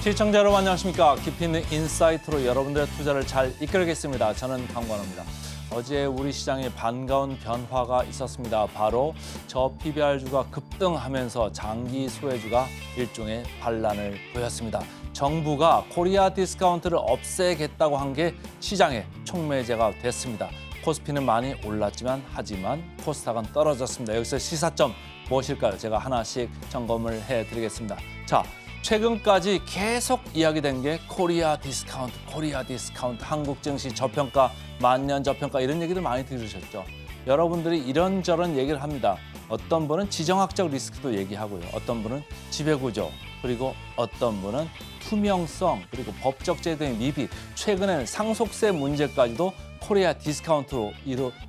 시청자 여러분 안녕하십니까? 깊이 있는 인사이트로 여러분들의 투자를 잘 이끌겠습니다. 저는 강관호입니다. 어제 우리 시장에 반가운 변화가 있었습니다. 바로 저 PBR주가 급등하면서 장기 소외주가 일종의 반란을 보였습니다. 정부가 코리아 디스카운트를 없애겠다고 한 게 시장에 촉매제가 됐습니다. 코스피는 많이 올랐지만 하지만 코스닥은 떨어졌습니다. 여기서 시사점 무엇일까요? 제가 하나씩 점검을 해드리겠습니다. 자 최근까지 계속 이야기된 게 코리아 디스카운트, 코리아 디스카운트, 한국 증시 저평가, 만년 저평가 이런 얘기들 많이 들으셨죠. 여러분들이 이런저런 얘기를 합니다. 어떤 분은 지정학적 리스크도 얘기하고요. 어떤 분은 지배구조, 그리고 어떤 분은 투명성, 그리고 법적 제도의 미비, 최근에는 상속세 문제까지도 코리아 디스카운트로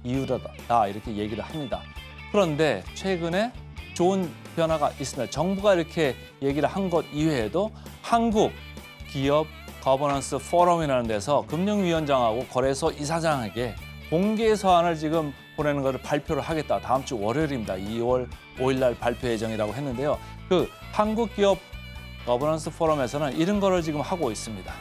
이유다 이렇게 얘기를 합니다. 그런데 최근에 좋은 변화가 있습니다. 정부가 이렇게 얘기를 한 것 이외에도 한국 기업 거버넌스 포럼이라는 데서 금융위원장하고 거래소 이사장에게 공개 서한을 지금 보내는 것을 발표를 하겠다. 다음 주 월요일입니다. 2월 5일 날 발표 예정이라고 했는데요. 그 한국 기업 거버넌스 포럼에서는 이런 거를 지금 하고 있습니다.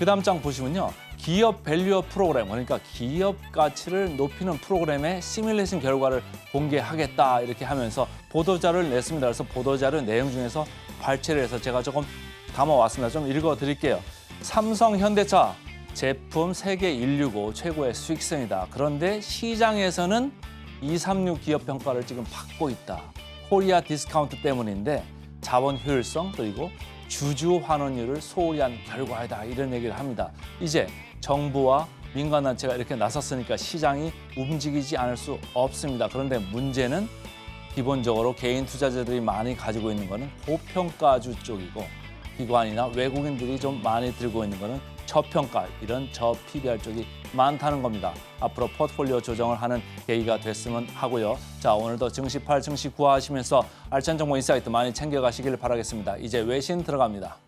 그 다음 장 보시면요. 기업 밸류업 프로그램, 그러니까 기업 가치를 높이는 프로그램의 시뮬레이션 결과를 공개하겠다 이렇게 하면서 보도자를 냈습니다. 그래서 보도자료 내용 중에서 발췌를 해서 제가 조금 담아왔습니다. 좀 읽어드릴게요. 삼성, 현대차 제품 세계 165 최고의 수익성이다. 그런데 시장에서는 236 기업 평가를 지금 받고 있다. 코리아 디스카운트 때문인데 자본 효율성 그리고 주주 환원율을 소홀히 한 결과이다 이런 얘기를 합니다. 이제 정부와 민간단체가 이렇게 나섰으니까 시장이 움직이지 않을 수 없습니다. 그런데 문제는 기본적으로 개인 투자자들이 많이 가지고 있는 거는 고평가주 쪽이고 기관이나 외국인들이 좀 많이 들고 있는 거는 저평가 이런 저 PBR 쪽이 많다는 겁니다. 앞으로 포트폴리오 조정을 하는 계기가 됐으면 하고요. 자 오늘도 증시 팔 증시 구하시면서 알찬 정보 인사이트 많이 챙겨가시길 바라겠습니다. 이제 외신 들어갑니다.